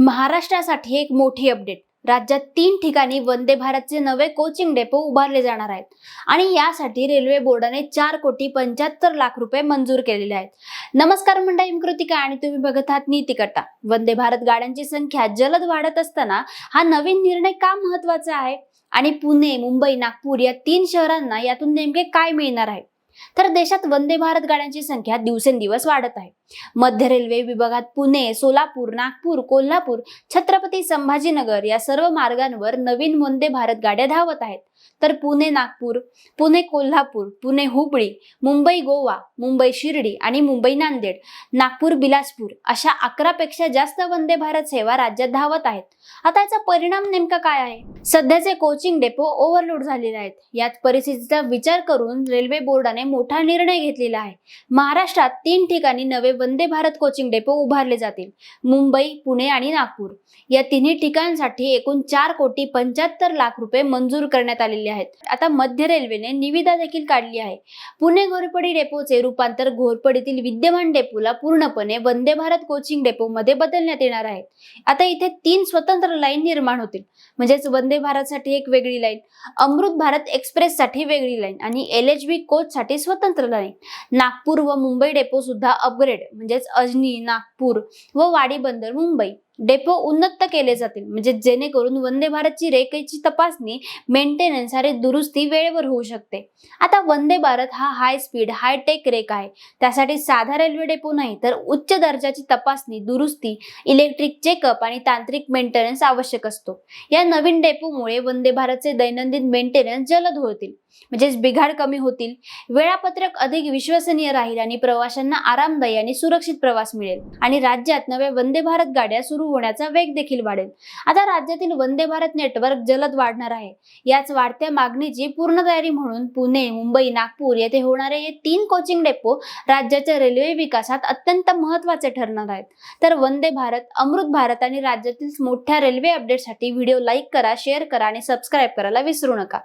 महाराष्ट्रासाठी एक मोठी अपडेट राज्यात तीन ठिकाणी वंदे भारतचे नवे कोचिंग डेपो उभारले जाणार आहेत. आणि यासाठी रेल्वे बोर्डाने चार कोटी पंच्याहत्तर लाख रुपये मंजूर केलेले आहेत. नमस्कार मंडळी कृतिका आणि तुम्ही बघत आहात नीती वंदे भारत गाड्यांची संख्या जलद वाढत असताना हा नवीन निर्णय का महत्त्वाचा आहे? आणि पुणे मुंबई नागपूर या तीन शहरांना यातून नेमके काय मिळणार आहे? तर देशात वंदे भारत गाड्यांची संख्या दिवसेंदिवस वाढत आहे. मध्य रेल्वे विभागात पुणे सोलापूर नागपूर कोल्हापूर छत्रपती संभाजीनगर या सर्व मार्गांवर नवीन वंदे भारत गाड्या धावत आहेत. तर पुणे नागपूर पुणे कोल्हापूर पुणे हुबळी मुंबई गोवा मुंबई शिर्डी आणि मुंबई नांदेड नागपूर बिलासपूर अशा अकरापेक्षा जास्त वंदे भारत सेवा राज्यात धावत आहेत. आता याचा परिणाम नेमका काय आहे? सध्याचे कोचिंग डेपो ओव्हरलोड झालेले आहेत. यात परिस्थितीचा विचार करून रेल्वे बोर्डाने मोठा निर्णय घेतलेला आहे. महाराष्ट्रात तीन ठिकाणी नवे वंदे भारत कोचिंग डेपो उभारले जातील मुंबई पुणे आणि नागपूर. या तिन्ही ठिकाणांसाठी एकूण चार कोटी पंच्याहत्तर लाख रुपये मंजूर करण्यात आले आलेले आहेत. आता मध्य रेल्वेने निविदा देखील काढली आहे. पुणे घोरपडी डेपोचे रूपांतर घोरपडीतील विद्यमान डेपोला पूर्णपणे वंदे भारत कोचिंग डेपोमध्ये बदलण्यात येणार आहे. आता इथे तीन स्वतंत्र लाईन निर्माण होतील. म्हणजेच वंदे भारतसाठी एक वेगळी लाईन अमृत भारत एक्सप्रेस साठी वेगळी लाईन आणि एल एच बी कोच साठी स्वतंत्र लाईन. नागपूर व मुंबई डेपो सुद्धा अपग्रेड म्हणजेच अजनी नागपूर व वाडी बंदर मुंबई. डेपो उन्नत केले जातील. म्हणजे जेणेकरून वंदे भारतची रेखेची तपासणी मेंटेनन्स आणि दुरुस्ती वेळेवर होऊ शकते. आता वंदे भारत हा high speed high tech rake आहे. त्यासाठी साधा रेल्वे डेपो नाही तर उच्च दर्जाची तपासणी दुरुस्ती इलेक्ट्रिक चेकअप आणि तांत्रिक मेंटेनन्स आवश्यक असतो. या नवीन डेपोमुळे वंदे भारतचे दैनंदिन मेंटेनन्स जलद होतील. म्हणजेच बिघाड कमी होतील. वेळापत्रक अधिक विश्वसनीय राहील आणि प्रवाशांना आरामदायी आणि सुरक्षित प्रवास मिळेल. आणि राज्यात नव्या वंदे भारत गाड्या सुरू होण्याचा वेग देखील वाढेल. आता राज्यातील वंदे भारत नेटवर्क जलद वाढणार आहे. याच वाढत्या मागणीची पूर्ण तयारी म्हणून पुणे मुंबई नागपूर येथे होणारे हे तीन कोचिंग डेपो राज्याच्या रेल्वे विकासात अत्यंत महत्त्वाचे ठरणार आहेत. तर वंदे भारत अमृत भारत आणि राज्यातील मोठ्या रेल्वे अपडेटसाठी व्हिडिओ लाईक करा शेअर करा आणि सबस्क्राईब करायला विसरू नका.